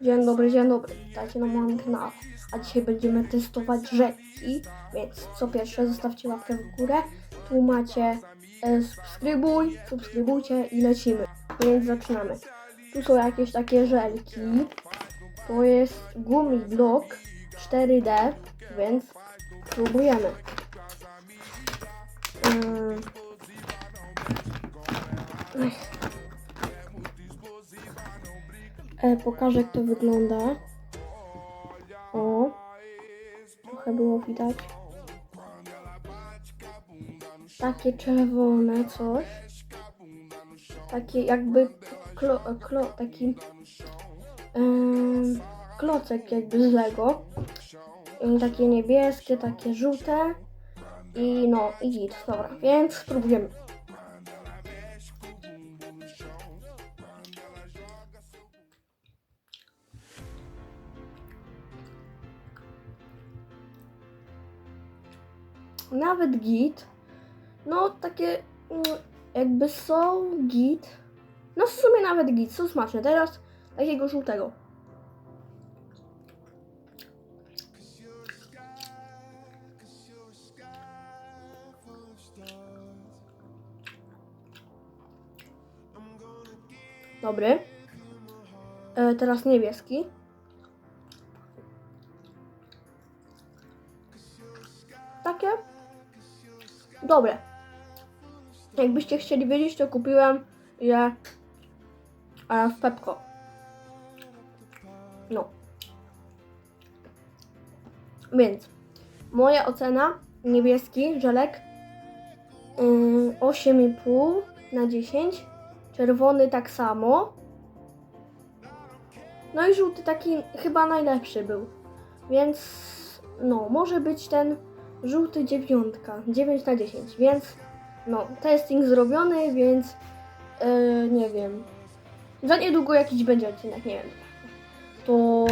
Dzień dobry, dzień dobry. Witajcie na moim kanale. A dzisiaj będziemy testować rzeki, więc co pierwsze zostawcie łapkę w górę. Tu macie e, subskrybuj, subskrybujcie i lecimy. Więc zaczynamy. Tu są jakieś takie żelki. To jest gumi blok 4D, więc próbujemy. Ym. Ech. Pokażę jak to wygląda. O, trochę było widać. Takie czerwone coś. Takie jakby klo, klo, taki em, klocek jakby z Lego. I takie niebieskie, takie żółte. I no, i git. Dobra, więc spróbujemy. Nawet git. No, takie mm, jakby są git. No w sumie nawet git, są smaczne. Teraz takiego żółtego. Dobry. E, teraz niebieski. Takie dobre. Jakbyście chcieli wiedzieć, to kupiłem je e, w Pepko. No. Więc moja ocena niebieski żelek yy, 8,5 na 10. Czerwony tak samo. No i żółty taki chyba najlepszy był. Więc no, może być ten żółty dziewiątka. 9 na 10. Więc no, testing zrobiony, więc yy, nie wiem. Za niedługo jakiś będzie odcinek, nie wiem. To!